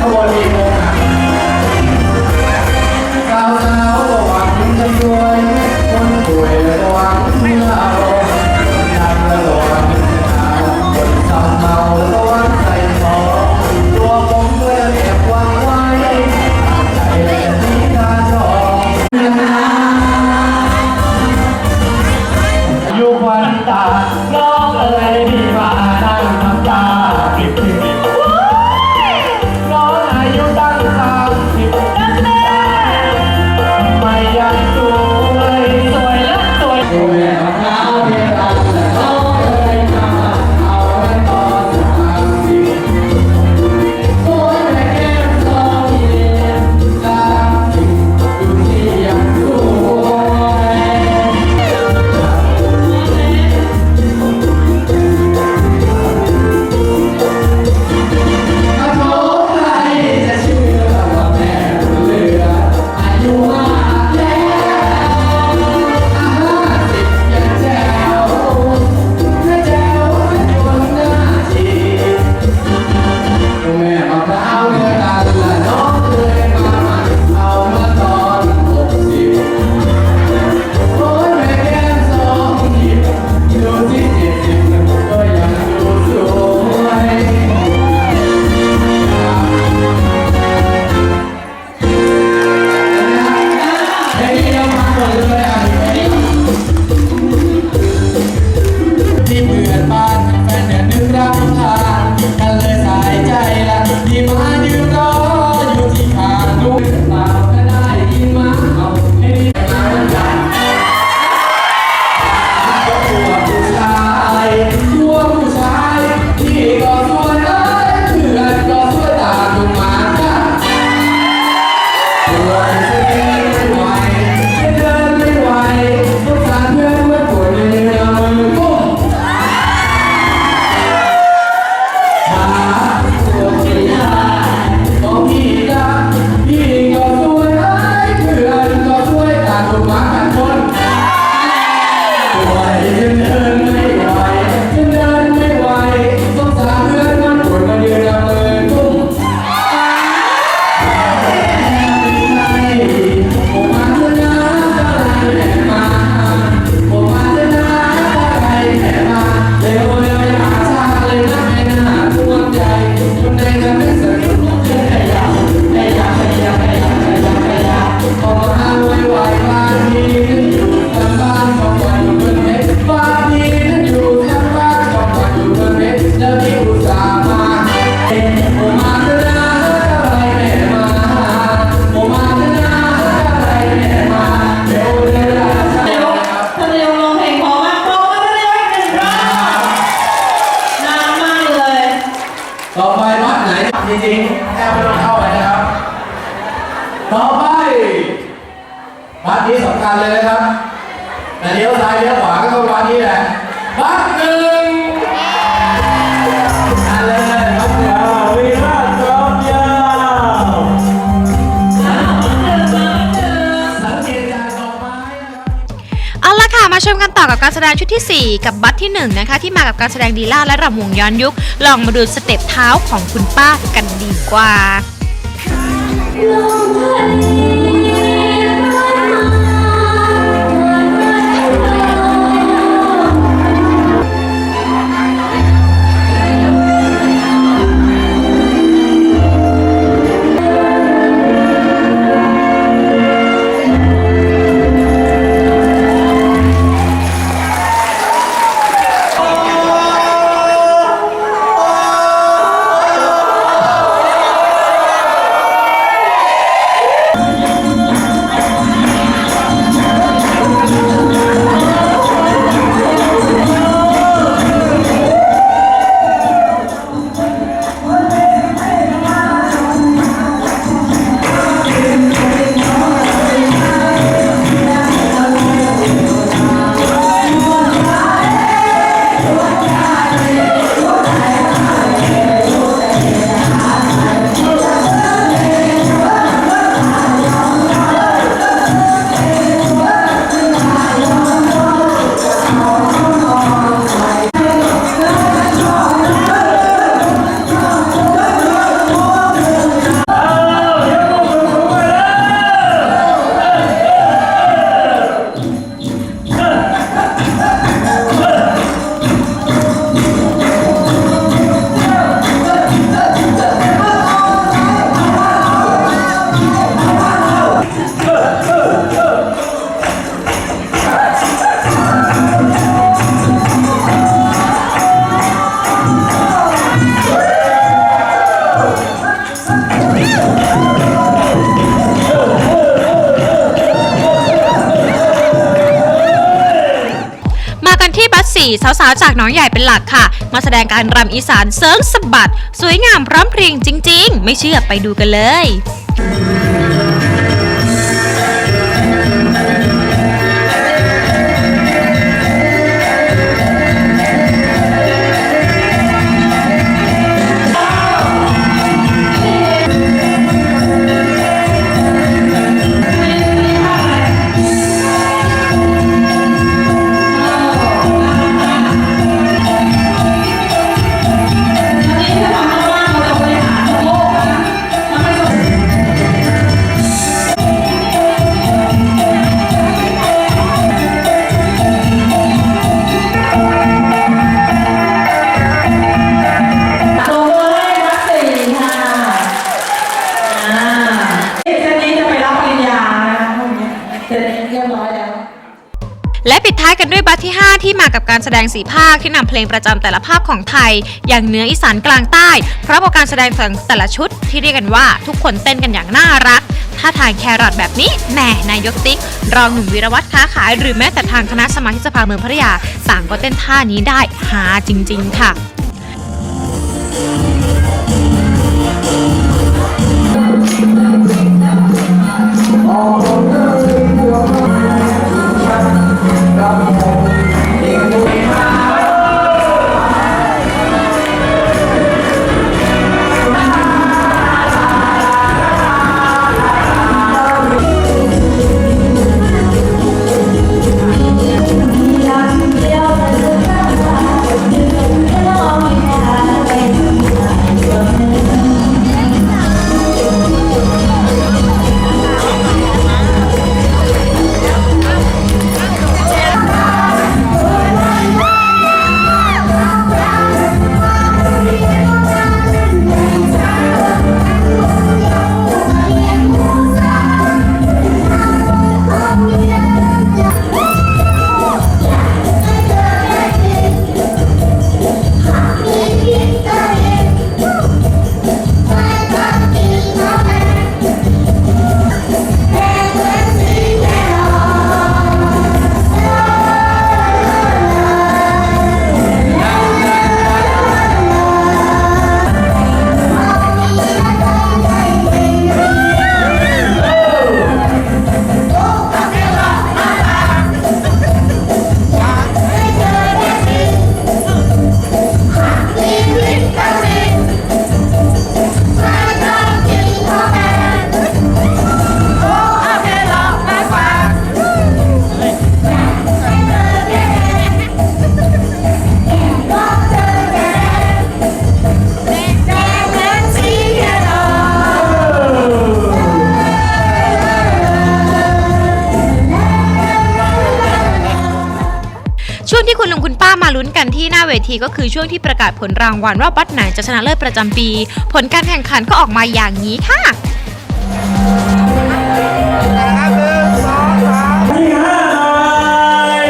come on. กับการแสดงชุดที่ 4 กับบัตที่1นะคะที่มากับการแสดงดีล่าและรำวงย้อนยุค ลองมาดูสเต็ปเท้าของคุณป้ากันดีกว่า 4 สาวๆ จากน้องใหญ่เป็นหลักค่ะ มาแสดงการรำอีสานเซิร์งสะบัด สวยงามพร้อมเพรียงจริง ๆ ไม่เชื่อไปดูกันเลยายกันด้วยบัตที่ 5 ที่มากับการแสดงสีภาคที่นำเพลงประจำแต่ละภาคของไทย อย่างเหนืออีสานกลางใต้พร้อมกับการแสดงแต่ละชุด ที่เรียกกันว่าทุกคนเต้นกันอย่างน่ารักถ้าทางแครอทแบบนี้แหม่นายกติ๊ก รองหนุ่มวีรวัตรค้าขาย หรือแม้แต่ทางคณะสมาชิกสภาเมืองพัทยาต่างก็เต้นท่านี้ได้หาจริง ๆ ค่ะ ช่วงที่คุณลุงคุณป้ามาลุ้นกันที่หน้าเวทีก็คือช่วงที่ประกาศผลรางวัลว่าบัตรไหนจะชนะเลิศประจำปี ผลการแข่งขันก็ออกมาอย่างนี้ค่ะที่ห้าหน่อย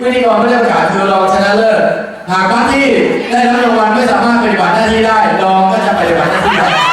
พิธีกรไม่ได้ประกาศคือรองชนะเลิศหากพรรที่ได้รับรางวัลไม่สามารถปฏิบัติหน้าที่ได้รองก็จะปฏิบัติหน้าที่ได้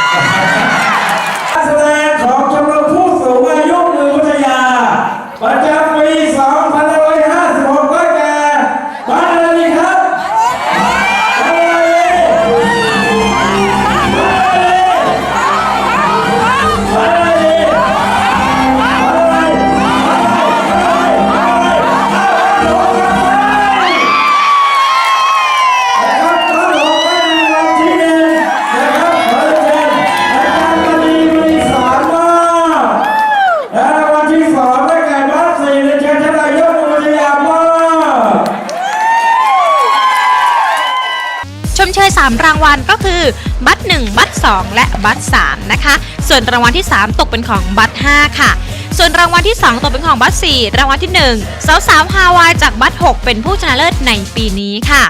3 รางวัลก็คือ บัตร1บัตร2 และบัตร3นะคะ ส่วนรางวัลที่ 3 ตกเป็นของบัตร5ค่ะ ส่วนรางวัลที่ 2 ตกเป็นของบัตร4รางวัลที่ 1 สาวสาวฮาวายจากบัตร6เป็นผู้ชนะเลิศในปีนี้ค่ะ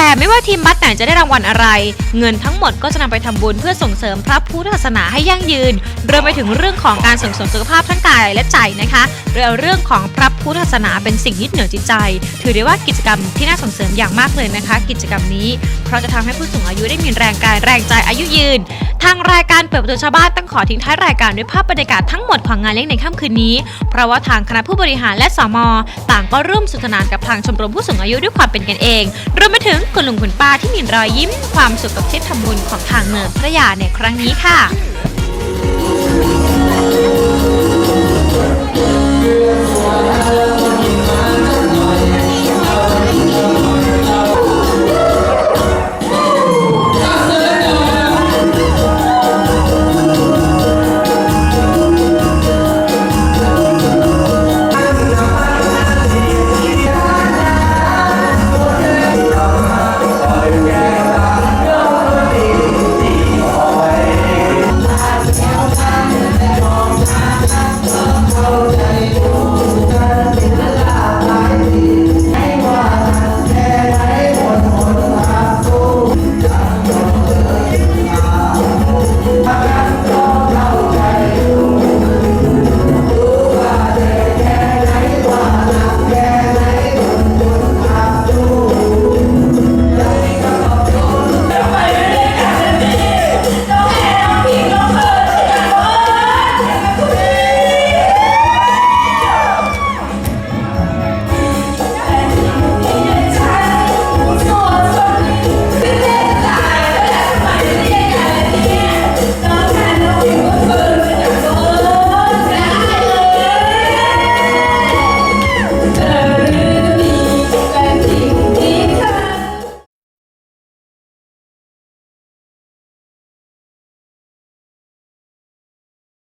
แต่ไม่ว่าทีมบัตรไหนจะได้รางวัลอะไร เงินทั้งหมดก็จะนำไปทำบุญเพื่อส่งเสริมพระพุทธศาสนาให้ยั่งยืนรวมไปถึงเรื่องของการส่งเสริมสุขภาพทั้งกายและใจนะคะโดยเอาเรื่องของพระพุทธศาสนาเป็นสิ่งยึดเหนี่ยวจิตใจ ถือได้ว่ากิจกรรมที่น่าส่งเสริมอย่างมากเลยนะคะ กิจกรรมนี้ เพราะจะทำให้ผู้สูงอายุได้มีแรงกายแรงใจอายุยืน ทางรายการเปิดประตูชาวบ้านต้องขอทิ้งท้ายรายการด้วยภาพบรรยากาศทั้งหมดของงานเลี้ยงในค่ำคืนนี้ เพราะว่าทางคณะผู้บริหารและสมต่างก็ร่วมสนทนานกับทางชมรมผู้สูงอายุด้วยความเป็นกันเองรวมไปถึงคุณลุงคุณป้าที่มีรอยยิ้ม ความสุขกับทริปทำบุญของทางเนินพระยาในครั้งนี้ค่ะ